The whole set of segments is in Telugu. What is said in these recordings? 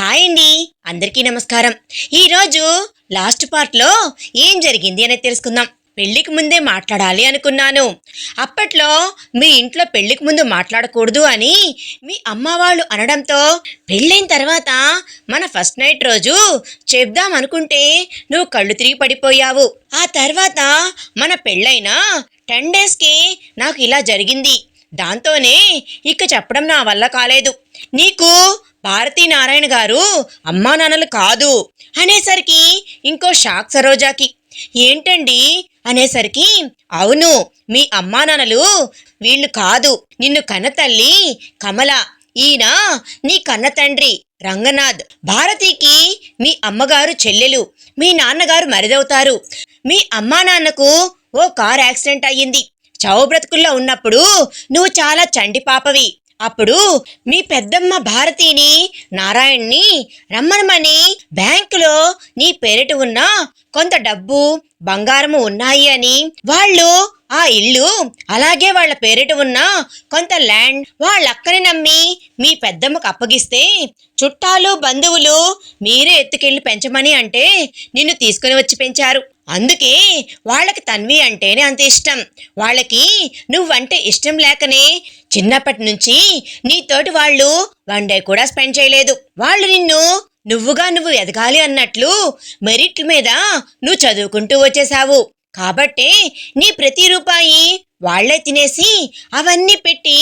హాయ్ అండి. అందరికీ నమస్కారం. ఈరోజు లాస్ట్ పార్ట్లో ఏం జరిగింది అనేది తెలుసుకుందాం. పెళ్ళికి ముందే మాట్లాడాలి అనుకున్నాను. అప్పట్లో మీ ఇంట్లో పెళ్ళికి ముందు మాట్లాడకూడదు అని మీ అమ్మ వాళ్ళు అనడంతో పెళ్ళైన తర్వాత మన ఫస్ట్ నైట్ రోజు చెప్దాం అనుకుంటే నువ్వు కళ్ళు తిరిగి పడిపోయావు. ఆ తర్వాత మన పెళ్ళైన టెన్ డేస్కి నాకు ఇలా జరిగింది. దాంతోనే ఇక చెప్పడం నా వల్ల కాలేదు. నీకు భారతీ నారాయణ గారు అమ్మా నాన్నలు కాదు అనేసరికి ఇంకో షాక్ సరోజాకి. ఏంటండి? అనేసరికి అవును మీ అమ్మా నాన్నలు వీళ్ళు కాదు నిన్ను కన్న తల్లి కమల ఈయన నీ కన్న తండ్రి రంగనాథ్. భారతికి మీ అమ్మగారు చెల్లెలు మీ నాన్నగారు మరిదవుతారు. మీ అమ్మా నాన్నకు ఓ కార్ యాక్సిడెంట్ అయ్యింది. చావు బ్రతుకుల్లో ఉన్నప్పుడు నువ్వు చాలా చండి పాపవి. అప్పుడు మీ పెద్దమ్మ భారతిని నారాయణ్ని రమ్మనమని బ్యాంకులో నీ పేరిట ఉన్న కొంత డబ్బు బంగారము ఉన్నాయి అని. వాళ్ళు ఆ ఇల్లు అలాగే వాళ్ళ పేరిట ఉన్న కొంత ల్యాండ్ వాళ్ళక్కని నమ్మి మీ పెద్దమ్మకు అప్పగిస్తే చుట్టాలు బంధువులు మీరే ఎత్తుకెళ్ళి పెంచమని అంటే నిన్ను తీసుకుని వచ్చి పెంచారు. అందుకే వాళ్ళకి తన్వి అంటేనే అంత ఇష్టం. వాళ్ళకి నువ్వంటే ఇష్టం లేకనే చిన్నప్పటి నుంచి నీతోటి వాళ్ళు వన్ డే కూడా స్పెండ్ చేయలేదు. వాళ్ళు నిన్ను నువ్వుగా నువ్వు ఎదగాలి అన్నట్లు మెరిట్ మీద నువ్వు చదువుకుంటూ వచ్చేసావు కాబట్టే నీ ప్రతి రూపాయి వాళ్ళే తినేసి అవన్నీ పెట్టి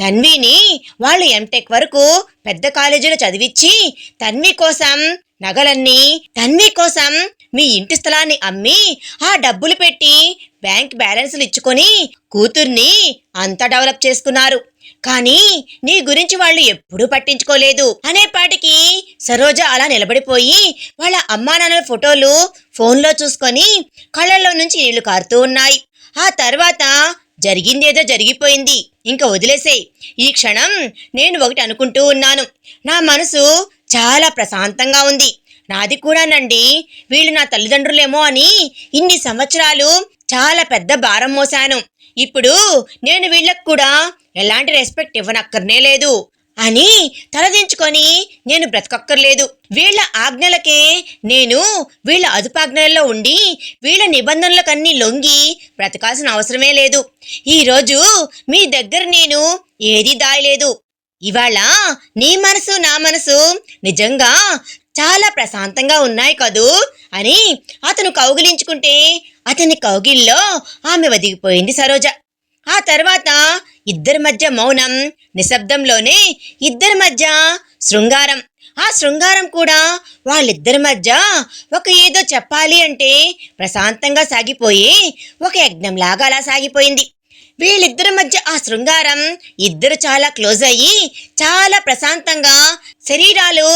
తన్విని వాళ్ళు ఎంటెక్ వరకు పెద్ద కాలేజీలో చదివించి తన్వి కోసం నగలన్నీ తన్వి కోసం మీ ఇంటి స్థలాన్ని అమ్మి ఆ డబ్బులు పెట్టి బ్యాంక్ బ్యాలెన్స్లు ఇచ్చుకొని కూతుర్ని అంతా డెవలప్ చేసుకున్నారు. కానీ నీ గురించి వాళ్ళు ఎప్పుడూ పట్టించుకోలేదు. అనేపాటికి సరోజ అలా నిలబడిపోయి వాళ్ళ అమ్మా నాన్నల ఫోటోలు ఫోన్లో చూసుకొని కళ్ళల్లో నుంచి నీళ్ళు కారుతూ ఉన్నాయి. ఆ తర్వాత జరిగిందేదో జరిగిపోయింది. ఇంకా వదిలేసేయ్. ఈ క్షణం నేను ఒకటి అనుకుంటూ ఉన్నాను. నా మనసు చాలా ప్రశాంతంగా ఉంది. నాది కూడానండి. వీళ్ళు నా తల్లిదండ్రులేమో అని ఇన్ని సంవత్సరాలు చాలా పెద్ద భారం మోసాను ఇప్పుడు నేను వీళ్ళకు కూడా ఎలాంటి రెస్పెక్ట్ ఇవ్వనక్కర్నే లేదు అని తలదించుకొని నేను బ్రతకక్కర్లేదు. వీళ్ళ ఆజ్ఞలకే నేను వీళ్ళ అదుపాజ్ఞలలో ఉండి వీళ్ళ నిబంధనలకన్నీ లొంగి బ్రతకాల్సిన అవసరమే లేదు. ఈరోజు మీ దగ్గర నేను ఏదీ దాయలేదు. ఇవాళ నీ మనసు నా మనసు నిజంగా చాలా ప్రశాంతంగా ఉన్నాయి కదూ? అని అతను కౌగిలించుకుంటే అతని కౌగిల్లో ఆమె వదిగిపోయింది సరోజ. ఆ తర్వాత ఇద్దరి మధ్య మౌనం నిశ్శబ్దంలోనే ఇద్దరి మధ్య శృంగారం. ఆ శృంగారం కూడా వాళ్ళిద్దరి మధ్య ఒక ఏదో చెప్పాలి అంటే ప్రశాంతంగా సాగిపోయి ఒక యజ్ఞంలాగా అలా సాగిపోయింది. వీళ్ళిద్దరి మధ్య ఆ శృంగారం ఇద్దరు చాలా క్లోజ్ అయ్యి చాలా ప్రశాంతంగా శరీరాలు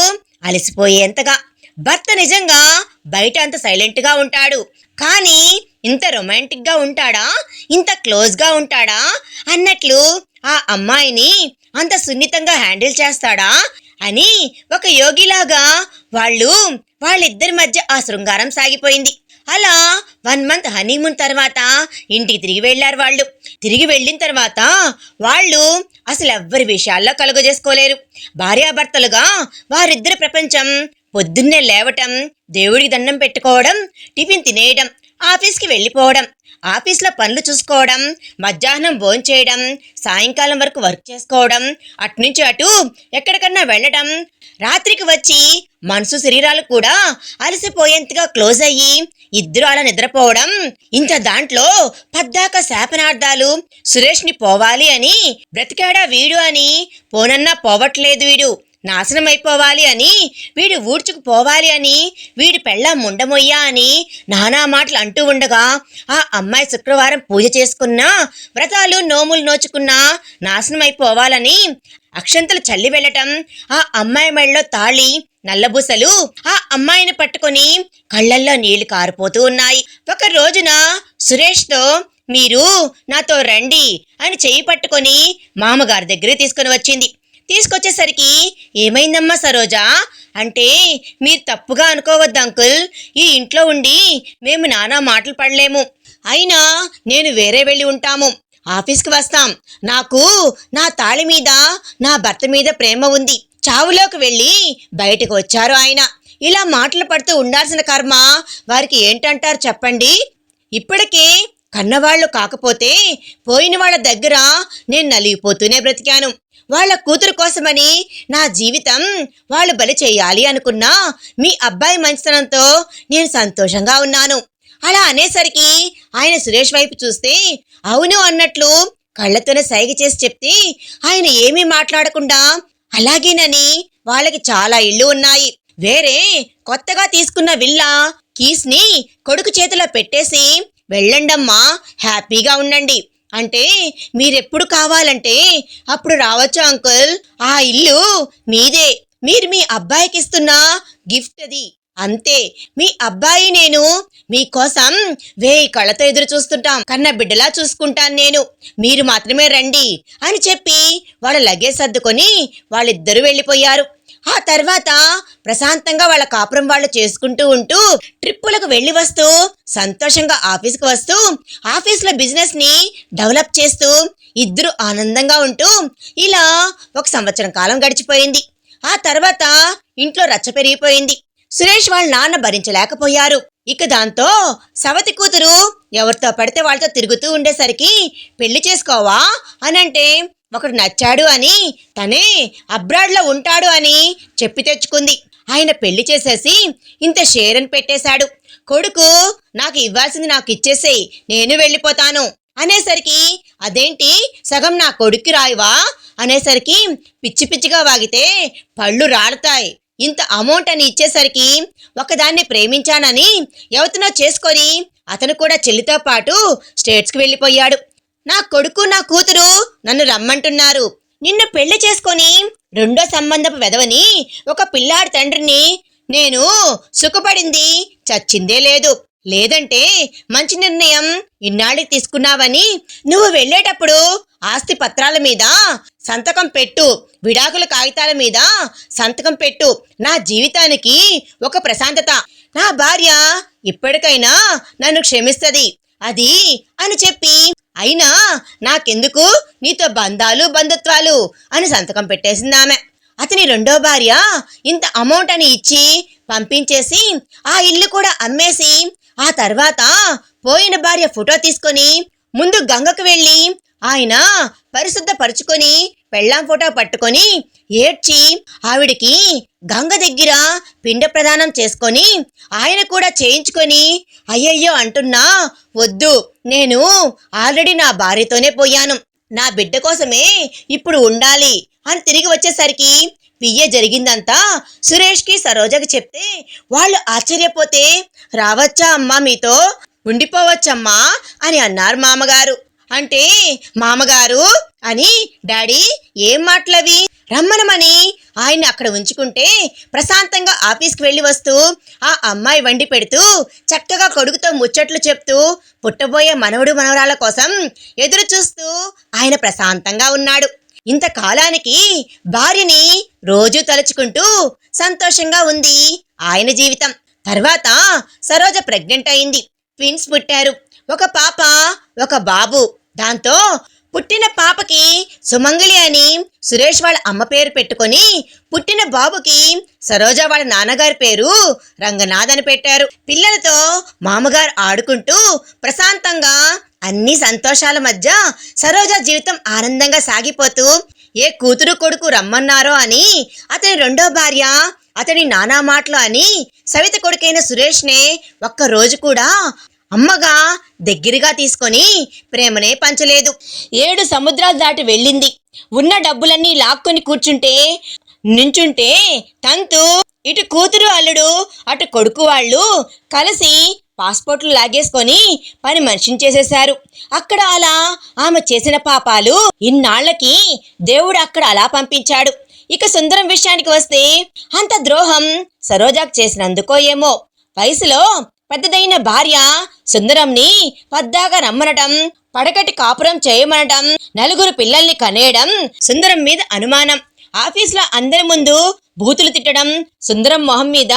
అలసిపోయేంతగా. భర్త నిజంగా బయట అంత సైలెంట్గా ఉంటాడు. కానీ ఇంత రొమాంటిక్గా ఉంటాడా? ఇంత క్లోజ్గా ఉంటాడా? అన్నట్లు ఆ అమ్మాయిని అంత సున్నితంగా హ్యాండిల్ చేస్తాడా? అని ఒక యోగిలాగా వాళ్ళు వాళ్ళిద్దరి మధ్య ఆ శృంగారం సాగిపోయింది. అలా వన్ మంత్ హనీమూన్ తర్వాత ఇంటికి తిరిగి వెళ్ళారు వాళ్ళు. తిరిగి వెళ్ళిన తర్వాత వాళ్ళు అసలు ఎవ్వరి విషయాల్లో కలుగజేసుకోలేరు. భార్యాభర్తలుగా వారిద్దరి ప్రపంచం పొద్దున్నే లేవటం దేవుడికి దండం పెట్టుకోవడం టిఫిన్ తినేయడం ఆఫీస్కి వెళ్ళిపోవడం ఆఫీస్లో పనులు చూసుకోవడం మధ్యాహ్నం భోంచేయడం సాయంకాలం వరకు వర్క్ చేసుకోవడం అటునుంచి అటు ఎక్కడికన్నా వెళ్ళడం రాత్రికి వచ్చి మనసు శరీరాలు కూడా అలసిపోయేంతగా క్లోజ్ అయ్యి ఇద్దరు అలా నిద్రపోవడం. ఇంత దాంట్లో పద్దాక శాపనార్థాలు. సురేష్ని పోవాలి అని బ్రతికాడా వీడు అని. పోనన్నా పోవట్లేదు వీడు. నాశనం అయిపోవాలి అని వీడు ఊడ్చుకుపోవాలి అని వీడి పెళ్ళం ముండమొయ్యా అని నానా మాటలు అంటూ ఉండగా ఆ అమ్మాయి శుక్రవారం పూజ చేసుకున్నా వ్రతాలు నోములు నోచుకున్నా నాశనం అయిపోవాలని అక్షంతలు చల్లి వెళ్ళటం ఆ అమ్మాయి మెళ్ళలో తాళి నల్లబూసలు ఆ అమ్మాయిని పట్టుకొని కళ్ళల్లో నీళ్ళు కారిపోతూ ఉన్నాయి. ఒక రోజున సురేష్తో మీరు నాతో రండి అని చేయి పట్టుకొని మామగారి దగ్గర తీసుకుని వచ్చింది. తీసుకొచ్చేసరికి ఏమైందమ్మా సరోజా? అంటే మీరు తప్పుగా అనుకోవద్దు అంకుల్. ఈ ఇంట్లో ఉండి మేము నానా మాటలు పడలేము. అయినా నేను వేరే వెళ్ళి ఉంటాము. ఆఫీస్కి వస్తాం. నాకు నా తాళి మీద నా భర్త మీద ప్రేమ ఉంది. చావులోకి వెళ్ళి బయటకు వచ్చారు ఆయన. ఇలా మాటలు పడుతూ ఉండాల్సిన కర్మ వారికి ఏంటంటారు చెప్పండి? ఇప్పటికే కన్నవాళ్ళు కాకపోతే పోయిన వాళ్ళ దగ్గర నేను నలిగిపోతూనే బ్రతికాను. వాళ్ళ కూతురు కోసమని నా జీవితం వాళ్ళు బలి చేయాలి అనుకున్నా మీ అబ్బాయి మంచితనంతో నేను సంతోషంగా ఉన్నాను. అలా అనేసరికి ఆయన సురేష్ వైపు చూస్తే అవును అన్నట్లు కళ్ళతోనే సైగ చేసి చెప్తే ఆయన ఏమీ మాట్లాడకుండా అలాగేనని వాళ్ళకి చాలా ఇళ్ళు ఉన్నాయి. వేరే కొత్తగా తీసుకున్న విల్లా కీస్ని కొడుకు చేతిలో పెట్టేసి వెళ్ళండమ్మా హ్యాపీగా ఉండండి. అంటే మీరెప్పుడు కావాలంటే అప్పుడు రావచ్చు అంకుల్. ఆ ఇల్లు మీదే. మీరు మీ అబ్బాయికి ఇస్తున్న గిఫ్ట్ అది. అంతే. మీ అబ్బాయి నేను. మీకోసం వేయి కళ్ళతో ఎదురు చూస్తుంటాం. కన్న బిడ్డలా చూసుకుంటాను నేను. మీరు మాత్రమే రండి అని చెప్పి వాళ్ళ లగేజ్ సర్దుకొని వాళ్ళిద్దరూ వెళ్ళిపోయారు. ఆ తర్వాత ప్రశాంతంగా వాళ్ళ కాపురం వాళ్ళు చేసుకుంటూ ఉంటూ ట్రిప్పులకు వెళ్ళి వస్తూ సంతోషంగా ఆఫీస్కి వస్తూ ఆఫీస్లో బిజినెస్ని డెవలప్ చేస్తూ ఇద్దరు ఆనందంగా ఉంటూ ఇలా ఒక సంవత్సరం కాలం గడిచిపోయింది. ఆ తర్వాత ఇంట్లో రచ్చ పెరిగిపోయింది. సురేష్ వాళ్ళ నాన్న భరించలేకపోయారు. ఇక దాంతో సవతి కూతురు ఎవరితో పడితే వాళ్ళతో తిరుగుతూ ఉండేసరికి పెళ్ళి చేసుకోవా అనంటే ఒకడు నచ్చాడు అని తనే అబ్రాడ్లో ఉంటాడు అని చెప్పి తెచ్చుకుంది. ఆయన పెళ్ళి చేసేసి ఇంత షేర్ అని పెట్టేశాడు. కొడుకు నాకు ఇవ్వాల్సింది నాకు ఇచ్చేసేయ్ నేను వెళ్ళిపోతాను. అనేసరికి అదేంటి? సగం నా కొడుక్కి రాయివా? అనేసరికి పిచ్చి పిచ్చిగా వాగితే పళ్ళు రాడతాయి ఇంత అమౌంట్ అని ఇచ్చేసరికి ఒకదాన్ని ప్రేమించానని ఎవరినో చేసుకొని అతను కూడా చెల్లితో పాటు స్టేట్స్కి వెళ్ళిపోయాడు. నా కొడుకు నా కూతురు నన్ను రమ్మంటున్నారు. నిన్ను పెళ్ళి చేసుకొని రెండో సంబంధపు వెదవని ఒక పిల్లాడి తండ్రిని నేను సుఖపడింది చచ్చిందే లేదు. లేదంటే మంచి నిర్ణయం ఇన్నాళ్ళకి తీసుకున్నావని నువ్వు వెళ్ళేటప్పుడు ఆస్తి పత్రాల మీద సంతకం పెట్టు విడాకుల కాగితాల మీద సంతకం పెట్టు. నా జీవితానికి ఒక ప్రశాంతత. నా భార్య ఇప్పటికైనా నన్ను క్షమిస్తుంది. అది అని చెప్పి అయినా నాకెందుకు? నీతో బంధాలు బంధుత్వాలు అని సంతకం పెట్టేసింది ఆమె. అతని రెండో భార్య ఇంత అమౌంట్ అని ఇచ్చి పంపించేసి ఆ ఇల్లు కూడా అమ్మేసి ఆ తర్వాత పోయిన భార్య ఫోటో తీసుకొని ముందు గంగకు వెళ్ళి ఆయన పరిశుద్ధ పరుచుకొని పెళ్ళాం ఫోటో పట్టుకొని ఏడ్చి ఆవిడికి గంగ దగ్గర పిండ ప్రదానం చేసుకొని ఆయన కూడా చేయించుకొని అయ్యయ్యో అంటున్నా వద్దు నేను ఆల్రెడీ నా భార్యతోనే పోయాను. నా బిడ్డ కోసమే ఇప్పుడు ఉండాలి అని తిరిగి వచ్చేసరికి పియ్య జరిగిందంతా సురేష్కి సరోజకి చెప్తే వాళ్ళు ఆశ్చర్యపోతే రావచ్చా అమ్మా మీతో? ఉండిపోవచ్చమ్మా అని అన్నారు మామగారు. అంటే మామగారు అని డాడీ ఏం మాటలవి? రమ్మనమని. ఆయన్ని అక్కడ ఉంచుకుంటే ప్రశాంతంగా ఆఫీస్కి వెళ్ళి వస్తూ ఆ అమ్మాయి వండి పెడుతూ చక్కగా కొడుకుతో ముచ్చట్లు చెప్తూ పుట్టబోయే మనవడు మనవరాల కోసం ఎదురు చూస్తూ ఆయన ప్రశాంతంగా ఉన్నాడు. ఇంతకాలానికి భార్యని రోజు తలుచుకుంటూ సంతోషంగా ఉంది ఆయన జీవితం. తర్వాత సరోజ ప్రెగ్నెంట్ అయింది. ట్విన్స్ పుట్టారు. ఒక పాప ఒక బాబు. దాంతో పుట్టిన పాపకి సుమంగళి అని సురేష్ వాళ్ళ అమ్మ పేరు పెట్టుకొని పుట్టిన బాబుకి సరోజ వాళ్ళ నాన్నగారి పేరు రంగనాథ్ అని పెట్టారు. పిల్లలతో మామగారు ఆడుకుంటూ ప్రశాంతంగా అన్ని సంతోషాల మధ్య సరోజ జీవితం ఆనందంగా సాగిపోతూ ఏ కూతురు కొడుకు రమ్మన్నారో అని అతని రెండో భార్య అతని నానా మాటలు అని సవిత కొడుకైన సురేష్నే ఒక్క రోజు కూడా అమ్మగా దగ్గరగా తీసుకొని ప్రేమనే పంచలేదు. ఏడు సముద్రాలు దాటి వెళ్ళింది. ఉన్న డబ్బులన్నీ లాక్కొని కూర్చుంటే నించుంటే తంతు ఇటు కూతురు అల్లుడు అటు కొడుకు వాళ్ళు కలిసి పాస్పోర్ట్లు లాగేసుకొని పని మనిషిని చేసేశారు. అక్కడ అలా ఆమె చేసిన పాపాలు ఇన్నాళ్ళకి దేవుడు అక్కడ అలా పంపించాడు. ఇక సుందరం విషయానికి వస్తే అంత ద్రోహం సరోజాకు చేసినందుకో ఏమో. వయసులో పెద్దదైన భార్య సుందరంని పద్దాగా రమ్మనటం పడకటి కాపురం చేయమనటం నలుగురు పిల్లల్ని కనేయడం సుందరం మీద అనుమానం. ఆఫీస్లో అందరి ముందు బూతులు తిట్టడం సుందరం మొహం మీద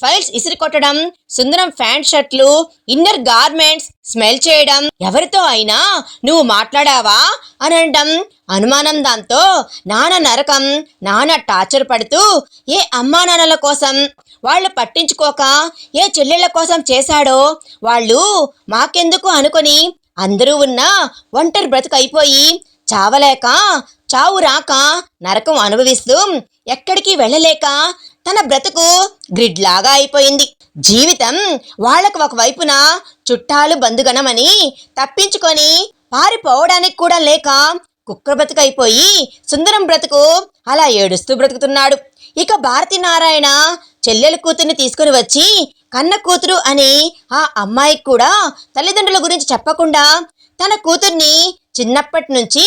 ఫైల్స్ ఇసిరి కొట్టడం సుందరం ప్యాంట్ షర్ట్లు ఇన్నర్ గార్మెంట్స్ స్మెల్ చేయడం ఎవరితో అయినా నువ్వు మాట్లాడావా అని అనడం అనుమానం దాంతో నాన్న నరకం నాన్న టార్చర్ పడుతూ ఏ అమ్మా నాన్నల కోసం వాళ్ళు పట్టించుకోక ఏ చెల్లెళ్ళ కోసం చేశాడో వాళ్ళు మాకెందుకు అనుకొని అందరూ ఉన్న ఒంటరి బ్రతుకైపోయి చావలేక చావు రాక నరకం అనుభవిస్తూ ఎక్కడికి వెళ్ళలేక తన బ్రతుకు గ్రిడ్లాగా అయిపోయింది. జీవితం వాళ్ళకు ఒకవైపున చుట్టాలు బంధుగణమని తప్పించుకొని పారిపోవడానికి కూడా లేక కుక్క బ్రతుకైపోయి సుందరం బ్రతుకు అలా ఏడుస్తూ బ్రతుకుతున్నాడు. ఇక భారతీనారాయణ చెల్లెల కూతుర్ని తీసుకుని వచ్చి కన్న కూతురు అని ఆ అమ్మాయికి కూడా తల్లిదండ్రుల గురించి చెప్పకుండా తన కూతుర్ని చిన్నప్పటి నుంచి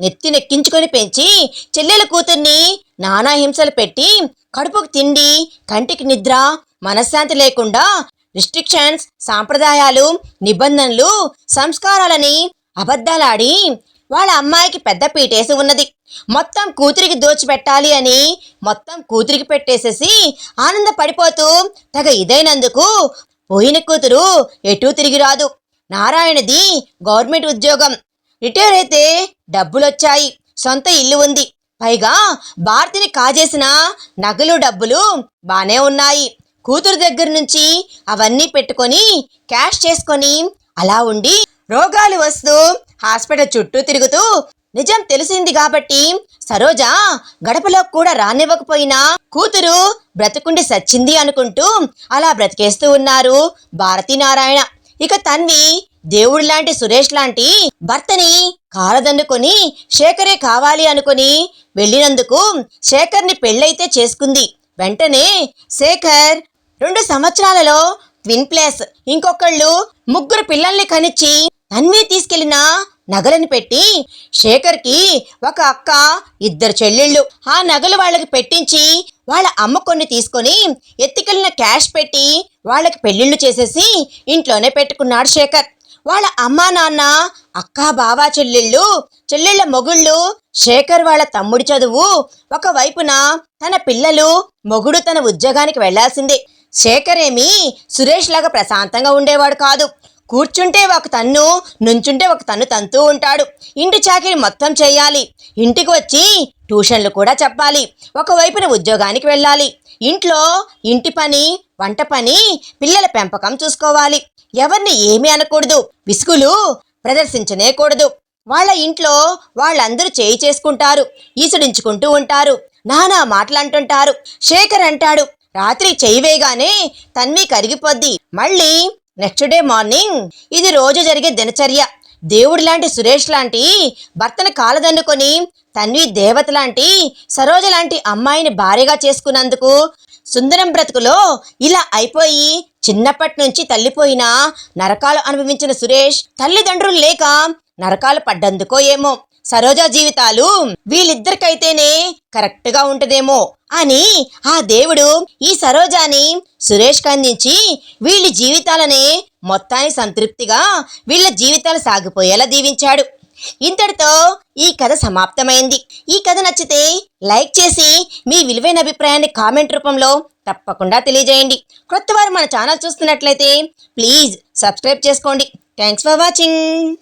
నెత్తి నెక్కించుకొని పెంచి చెల్లెల కూతుర్ని నానా హింసలు పెట్టి కడుపుకు తిండి కంటికి నిద్ర మనశ్శాంతి లేకుండా రిస్ట్రిక్షన్స్ సాంప్రదాయాలు నిబంధనలు సంస్కారాలని అబద్ధాలాడి వాళ్ళ అమ్మాయికి పెద్ద పీటేసి ఉన్నది. మొత్తం కూతురికి దోచిపెట్టాలి అని మొత్తం కూతురికి పెట్టేసేసి ఆనందపడిపోతూ తగ ఇదైనందుకు పోయిన కూతురు ఎటూ తిరిగి రాదు. నారాయణది గవర్నమెంట్ ఉద్యోగం. రిటైర్ అయితే డబ్బులొచ్చాయి. సొంత ఇల్లు ఉంది. పైగా భారతిని కాజేసిన నగలు డబ్బులు బానే ఉన్నాయి. కూతురు దగ్గర నుంచి అవన్నీ పెట్టుకొని క్యాష్ చేసుకొని అలా ఉండి రోగాలు వస్తూ హాస్పిటల్ చుట్టూ తిరుగుతూ నిజం తెలిసింది కాబట్టి సరోజ గడపలో కూడా రానివ్వకపోయినా కూతురు బ్రతుకుండి సచ్చింది అనుకుంటూ అలా బ్రతికేస్తూ ఉన్నారు భారతీ నారాయణ ఇక తన్వి దేవుడు లాంటి సురేష్ లాంటి భర్తని కాలదన్నుకొని శేఖరే కావాలి అనుకుని వెళ్ళినందుకు శేఖర్ని పెళ్ళైతే చేసుకుంది. వెంటనే శేఖర్ రెండు సంవత్సరాలలో ట్విన్ ప్లేస్. ఇంకొకళ్ళు ముగ్గురు పిల్లల్ని కనిచ్చి తన్వి తీసుకెళ్ళిన నగలను పెట్టి శేఖర్కి ఒక అక్క ఇద్దరు చెల్లెళ్ళు ఆ నగలు వాళ్ళకి పెట్టించి వాళ్ళ అమ్మ కొన్ని తీసుకొని ఎత్తికెళ్ళిన క్యాష్ పెట్టి వాళ్ళకి పెళ్ళిళ్ళు చేసేసి ఇంట్లోనే పెట్టుకున్నాడు శేఖర్. వాళ్ళ అమ్మా నాన్న అక్క బావా చెల్లెళ్ళు చెల్లెళ్ళ మొగుళ్ళు శేఖర్ వాళ్ళ తమ్ముడి చదువు ఒక వైపున తన పిల్లలు మొగుడు తన ఉద్యోగానికి వెళ్ళాల్సిందే శేఖర్ ఏమీ సురేష్ లాగా ప్రశాంతంగా ఉండేవాడు కాదు. కూర్చుంటే ఒక తన్ను నుంచుంటే ఒక తన్ను తంతూ ఉంటాడు. ఇంటి చాకిరి మొత్తం చేయాలి. ఇంటికి వచ్చి ట్యూషన్లు కూడా చెప్పాలి. ఒకవైపున ఉద్యోగానికి వెళ్ళాలి. ఇంట్లో ఇంటి పని వంట పని పిల్లల పెంపకం చూసుకోవాలి. ఎవరిని ఏమీ అనకూడదు. విసుగులు ప్రదర్శించనేకూడదు వాళ్ళ ఇంట్లో వాళ్ళందరూ చేయి చేసుకుంటారు. ఈసుడించుకుంటూ ఉంటారు. నానా మాటలంటుంటారు. శేఖర్ అంటాడు రాత్రి చేయి వేయగానే తన్వి కరిగిపోద్ది. మళ్ళీ నెక్స్ట్ డే మార్నింగ్ ఇది రోజు జరిగే దినచర్య. దేవుడు లాంటి సురేష్ లాంటి భర్తను కాలదన్నుకొని తన్వి దేవత లాంటి సరోజ లాంటి అమ్మాయిని భార్యగా చేసుకున్నందుకు సుందరం బ్రతుకులో ఇలా అయిపోయి చిన్నప్పటి నుంచి తల్లిపోయిన నరకాలు అనుభవించిన సురేష్ తల్లిదండ్రులు లేక నరకాలు పడ్డందుకో ఏమో. సరోజా జీవితాలు వీళ్ళిద్దరికైతేనే కరెక్ట్గా ఉంటదేమో అని ఆ దేవుడు ఈ సరోజాని సురేష్ అందించి వీళ్ళ జీవితాలనే మొత్తాన్ని సంతృప్తిగా వీళ్ళ జీవితాలు సాగిపోయేలా దీవించాడు. ఇంతటితో ఈ కథ సమాప్తమైంది. ఈ కథ నచ్చితే లైక్ చేసి మీ విలువైన అభిప్రాయాన్ని కామెంట్ రూపంలో తప్పకుండా తెలియజేయండి. కొత్త వారు మన ఛానల్ చూస్తున్నట్లయితే ప్లీజ్ సబ్స్క్రైబ్ చేసుకోండి. Thanks for watching.